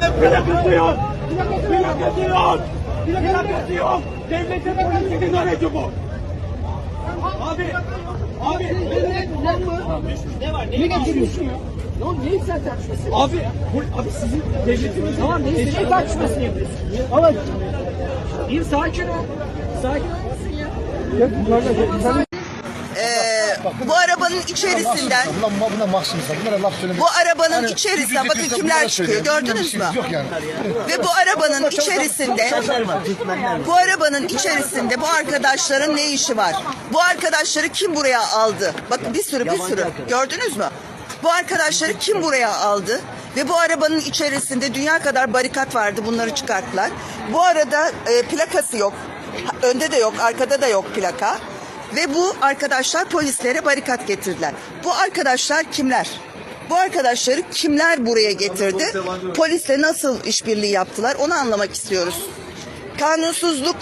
Plakası yok. Plakası yok. Plakası yok. Devletin polisinin aracı bu. Abi. Abi. Ne var? Ne getiriyorsun ya? Ne oldu? Neyin sen tartışması? Abi. bu- Abi sizin devletiniz. Tamam neyse ne tartışmasını yapıyorsun? Ama bir sakin ol. Sakin ol ya? Ee, bu arabanın içerisinden Bunlar, bunlar mahsumsa, bunlara laf söylemek. bu arabanın Hani içerisinden bakın kimler bunlara çıkıyor gördünüz mü? Bunların Yok yani. Ve bu arabanın içerisinde bu arabanın içerisinde bu arkadaşların ne işi var? Bu arkadaşları kim buraya aldı? Bakın bir sürü bir sürü gördünüz mü? Bu arkadaşları kim buraya aldı? Ve bu arabanın içerisinde dünya kadar barikat vardı bunları çıkarttılar. Bu arada e, plakası yok. Ha, Önde de yok, arkada da yok plaka. Ve bu arkadaşlar polislere barikat getirdiler. Bu arkadaşlar kimler? Bu arkadaşları kimler buraya getirdi? Polisle nasıl işbirliği yaptılar? Onu anlamak istiyoruz. Kanunsuzluk,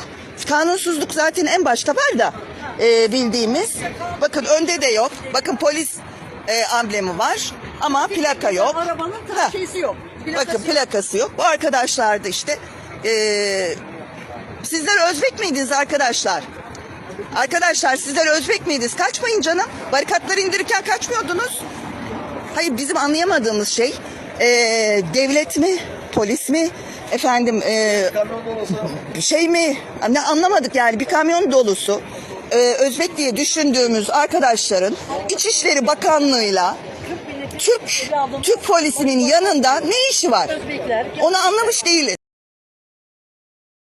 kanunsuzluk zaten en başta var da e, bildiğimiz. Bakın önde de yok. Bakın polis e, amblemi var ama plaka yok. Arabanın Ha. şeysi yok. Plakası Bakın plakası yok. Bu arkadaşlar da işte e, sizler Özbek miydiniz arkadaşlar? Arkadaşlar sizler Özbek miydiniz? Kaçmayın canım. Barikatları indirirken kaçmıyordunuz. Hayır bizim anlayamadığımız şey e, devlet mi, polis mi, efendim e, şey mi? Ne anlamadık yani bir kamyon dolusu e, Özbek diye düşündüğümüz arkadaşların İçişleri Bakanlığı'yla Türk Türk polisinin yanında ne işi var? Onu anlamış değiliz.